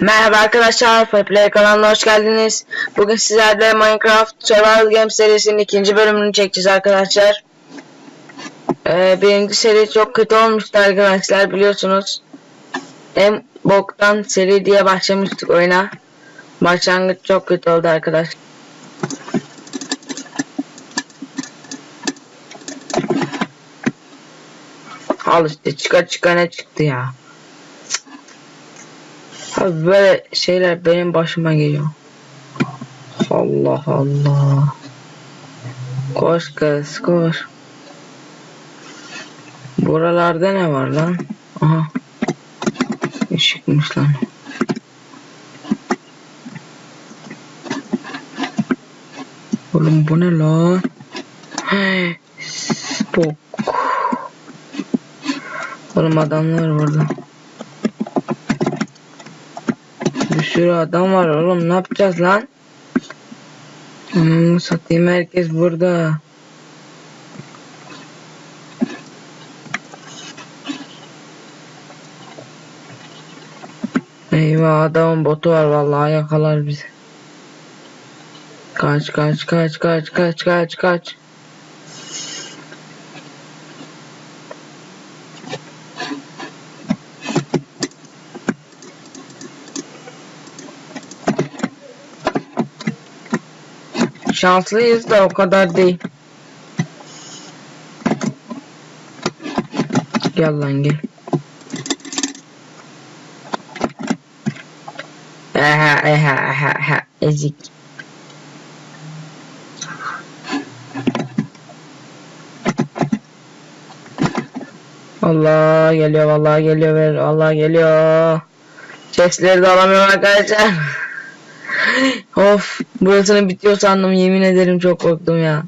Merhaba arkadaşlar, Play kanalına hoş geldiniz. Bugün sizlerle Minecraft Survival Games serisinin ikinci bölümünü çekeceğiz arkadaşlar. Ee, birinci seri çok kötü olmuştu arkadaşlar biliyorsunuz. En boktan seri diye başlamıştık oyuna. Başlangıç çok kötü oldu arkadaşlar. Al işte çıka çıka ne çıktı ya. Abi böyle şeyler benim başıma geliyor. Allah Allah. Koş kız koş. Buralarda ne var lan? Aha. Işıkmış lan. Oğlum bu ne lan? Bok. Oğlum adamlar burada. Bir sürü adam var oğlum ne yapacağız lan? Hmm, satayım herkes burada. Eyvah adamın botu var vallahi yakalar bizi. Kaç kaç kaç kaç kaç kaç kaç. Şanslıyız da o kadar değil. Gel lan gel. Aha aha aha aha ezik. Allah geliyor vallahi geliyor Allah geliyor. Sesleri de alamıyorum arkadaşlar. of burasının bitiyor sandım yemin ederim çok korktum ya.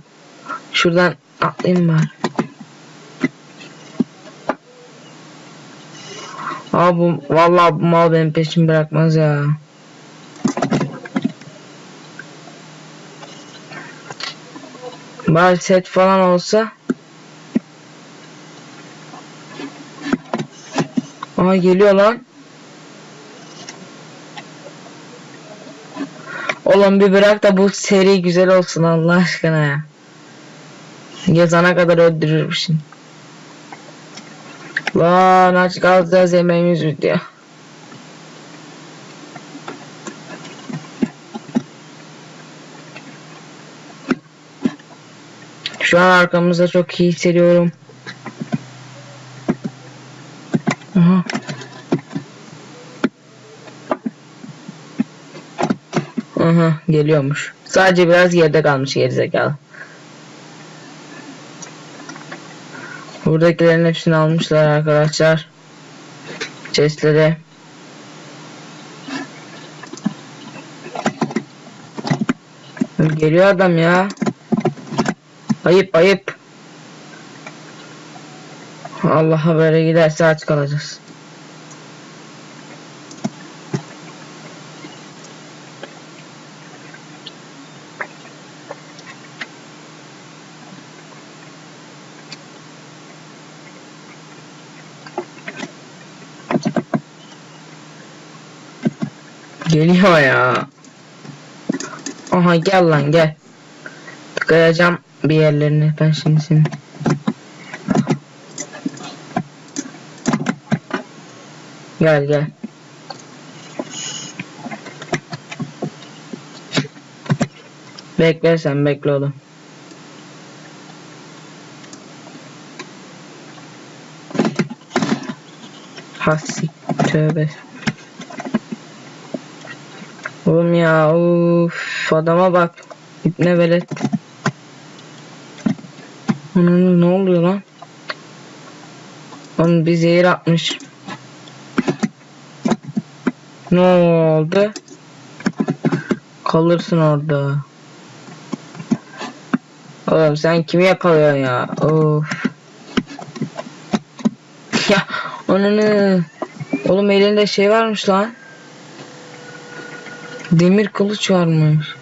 Şuradan atlayayım bari. Aa bu vallahi bu mal benim peşimi bırakmaz ya. Bari set falan olsa. Aa geliyor lan. Oğlum bir bırak da bu seri güzel olsun Allah aşkına ya. Yazana kadar öldürürmüşsün. Lan aç kalacağız yemeğimiz bitiyor. Şu an arkamızda çok iyi hissediyorum. Aha. Aha geliyormuş. Sadece biraz geride kalmış gerizekalı. Buradakilerin hepsini almışlar arkadaşlar. Chestleri. Geliyor adam ya. Ayıp ayıp. Allah böyle giderse aç kalacağız. Geliyor ya. Aha gel lan gel. Tıkayacağım bir yerlerini ben şimdi seni. Gel gel. Bekle sen bekle oğlum. Hasi tövbe. Oğlum ya uf adama bak. İpne velet. Onun ne oluyor lan? Oğlum bir zehir atmış. Ne oldu? Kalırsın orada. Oğlum sen kimi yakalıyorsun ya? Of. Ya onun Oğlum elinde şey varmış lan. Demir kılıç varmış.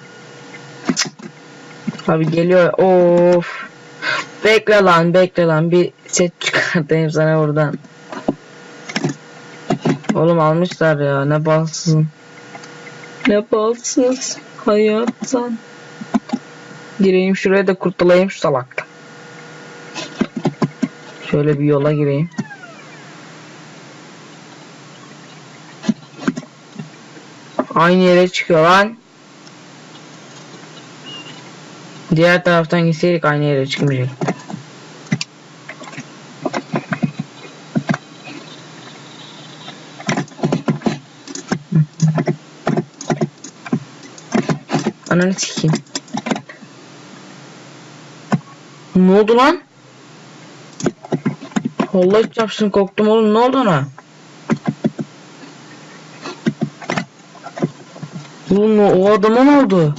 Abi geliyor. Of. Bekle lan bekle lan. Bir set çıkartayım sana buradan. Oğlum almışlar ya. Ne balsızın. Yapalsız hayattan. Gireyim şuraya da kurtulayım şu salaktan. Şöyle bir yola gireyim. Aynı yere çıkıyor lan. Diğer taraftan gitseydik aynı yere çıkmayacak. Ananı sikeyim. Ne oldu lan? Allah çarpsın korktum oğlum ne oldu ona? Oğlum o, adama ne oldu?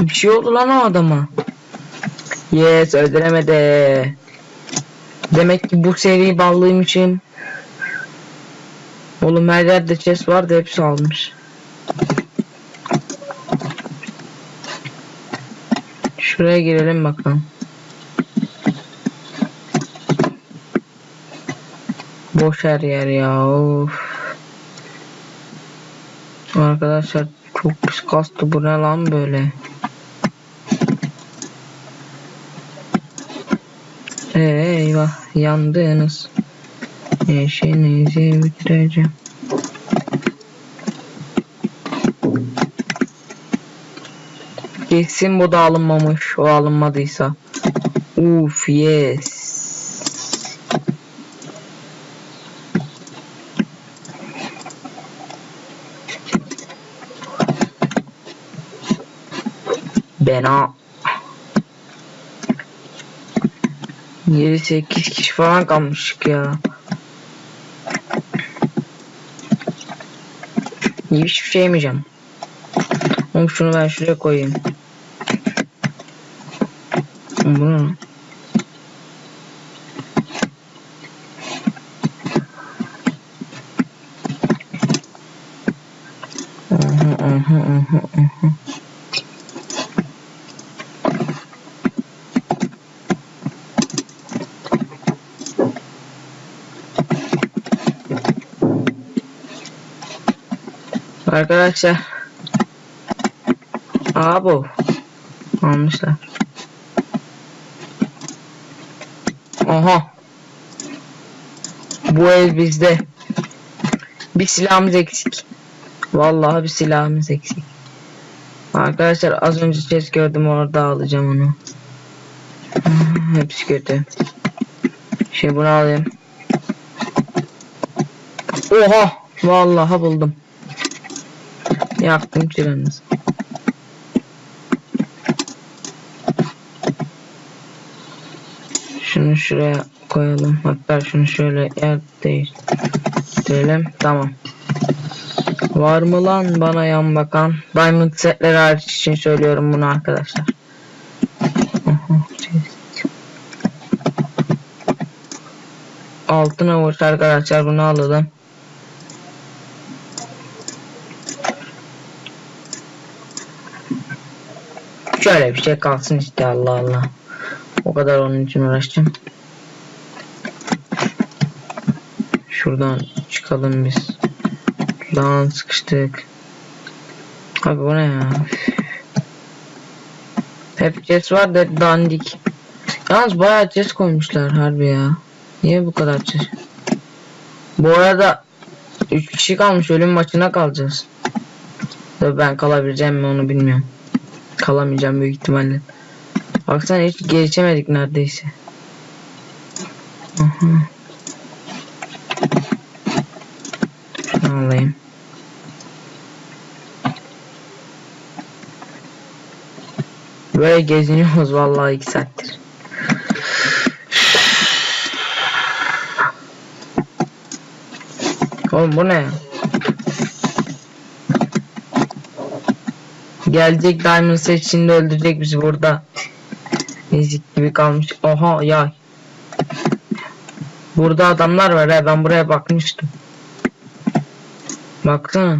Bir şey oldu lan o adama. Yes öldüremedi. Demek ki bu seri ballığım için Oğlum her yerde chest vardı hepsi almış. Şuraya girelim bakalım. Boş her yer ya of. Arkadaşlar çok pis kastı bu ne lan böyle. Eyvah yandınız. İşinizi bitireceğim. Kesin bu da alınmamış. O alınmadıysa. Uf yes. Bena. 7-8 kişi falan kalmışık ya. Hiçbir şey yemeyeceğim. Oğlum şunu ben şuraya koyayım. Oğlum Bu ne? lan? Aha, Arkadaşlar. Aa bu. Almışlar. Aha. Bu ev bizde. Bir silahımız eksik. Vallahi bir silahımız eksik. Arkadaşlar az önce ses gördüm orada alacağım onu. Hmm, Hepsi kötü. Şimdi bunu alayım. Oha! Vallahi buldum. Yaktım çıranız. Şunu şuraya koyalım. Hatta şunu şöyle yer değiştirelim. Tamam. Var mı lan bana yan bakan? Diamond setleri hariç için söylüyorum bunu arkadaşlar. Aha, chest. Altın avuç arkadaşlar bunu alalım. Şöyle bir şey kalsın işte Allah Allah. O kadar onun için uğraşacağım. Şuradan çıkalım biz. Şuradan sıkıştık. Abi bu ne ya? Hep chest var da dandik. Yalnız bayağı chest koymuşlar harbi ya. Niye bu kadar chest? Bu arada 3 kişi kalmış ölüm maçına kalacağız. Tabii ben kalabileceğim mi onu bilmiyorum. Kalamayacağım büyük ihtimalle. Baksana hiç geçemedik neredeyse. Aha. Alayım. Böyle geziniyoruz vallahi iki saattir. Oğlum bu ne ya? Gelecek Diamond Set şimdi öldürecek bizi burada. Ezik gibi kalmış. Oha yay. Burada adamlar var ya ben buraya bakmıştım. Baksana.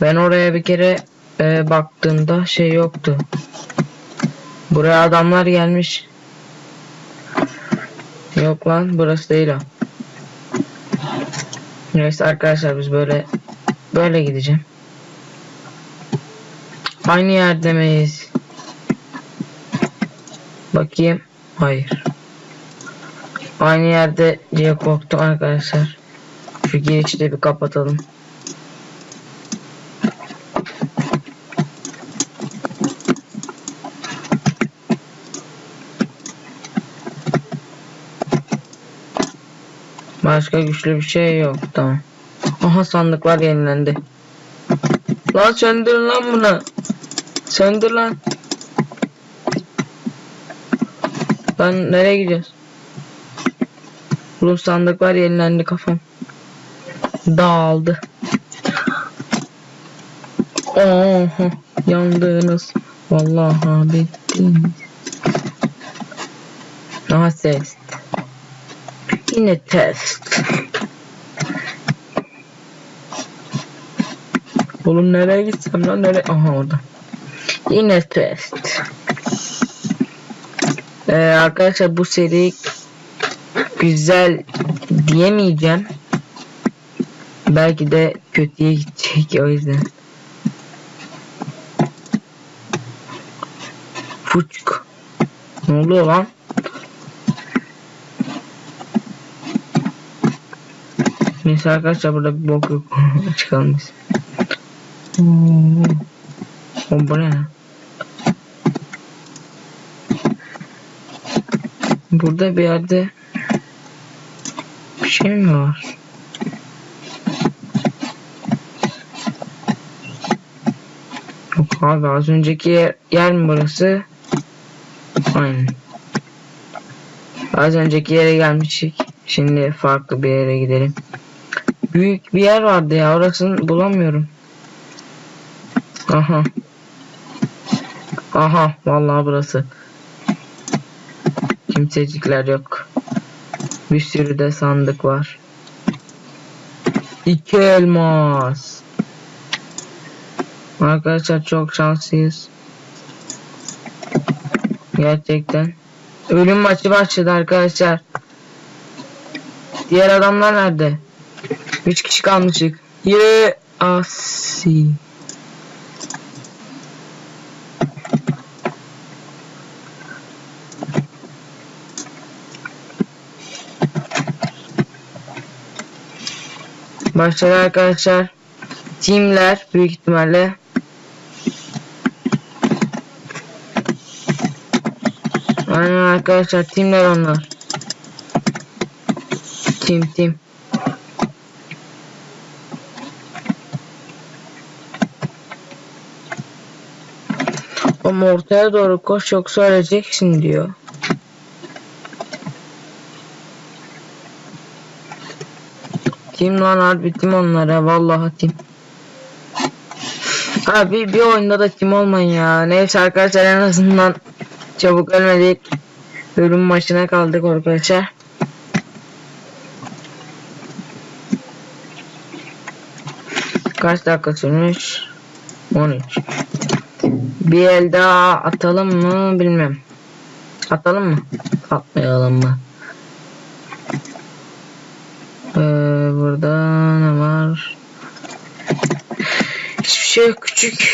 Ben oraya bir kere e, baktığımda şey yoktu. Buraya adamlar gelmiş. Yok lan burası değil o. Neyse arkadaşlar biz böyle böyle gideceğim. Aynı yerde miyiz? Bakayım. Hayır. Aynı yerde diye korktum arkadaşlar. Şu girişi de bir kapatalım. Başka güçlü bir şey yok. Tamam. Aha sandıklar yenilendi. Lan söndür lan bunu. Söndür lan. Lan nereye gidiyoruz? Oğlum sandıklar yenilendi kafam. Dağıldı. Oha yandınız. Vallahi bittiniz. Aha ses. Yine test. Oğlum nereye gitsem lan nereye? Aha orada. Yine test. Ee, arkadaşlar bu seri güzel diyemeyeceğim. Belki de kötüye gidecek o yüzden. Fuçk. Ne oluyor lan? Neyse arkadaşlar burada bir bok yok. Çıkalım biz. Hmm. O bu ne? Burada bir yerde bir şey mi var? Yok abi az önceki yer, yer mi burası? Aynen. Az önceki yere gelmiştik. Şimdi farklı bir yere gidelim. Büyük bir yer vardı ya orasını bulamıyorum. Aha. Aha vallahi burası. Kimsecikler yok. Bir sürü de sandık var. İki elmas. Arkadaşlar çok şanslıyız. Gerçekten. Ölüm maçı başladı arkadaşlar. Diğer adamlar nerede? 3 kişi kalmışık. Ye asi. Başladı arkadaşlar. Teamler büyük ihtimalle. Aynen arkadaşlar teamler onlar. Team team. Ama ortaya doğru koş yoksa öleceksin diyor. Tim lan harbi tim onlara vallahi tim. Abi bir oyunda da tim olmayın ya. Neyse arkadaşlar en azından çabuk ölmedik. Ölüm maçına kaldık arkadaşlar. Kaç dakika sürmüş? 13. Bir el daha atalım mı bilmem. Atalım mı? Atmayalım mı? Ee, burada ne var? Hiçbir şey yok. Küçük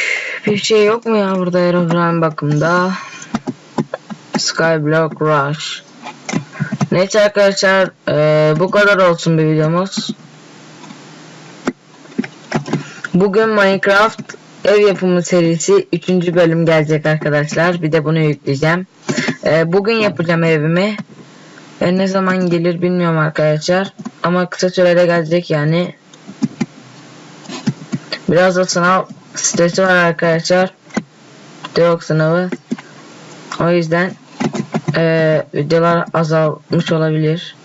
bir şey yok mu ya burada aerogram bakımda? Skyblock Rush. Neyse arkadaşlar ee, bu kadar olsun bir videomuz. Bugün Minecraft ev yapımı serisi 3. bölüm gelecek arkadaşlar. Bir de bunu yükleyeceğim. Ee, bugün yapacağım evimi. E, ne zaman gelir bilmiyorum arkadaşlar. Ama kısa sürede gelecek yani. Biraz da sınav stresi var arkadaşlar. Yok sınavı. O yüzden e, videolar azalmış olabilir.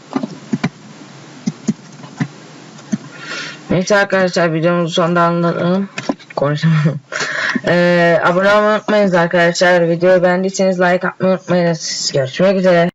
Neyse arkadaşlar videomuzu sonunda anlatalım. Konuşamadım. Ee, abone olmayı unutmayınız arkadaşlar. Videoyu beğendiyseniz like atmayı unutmayınız. Görüşmek üzere.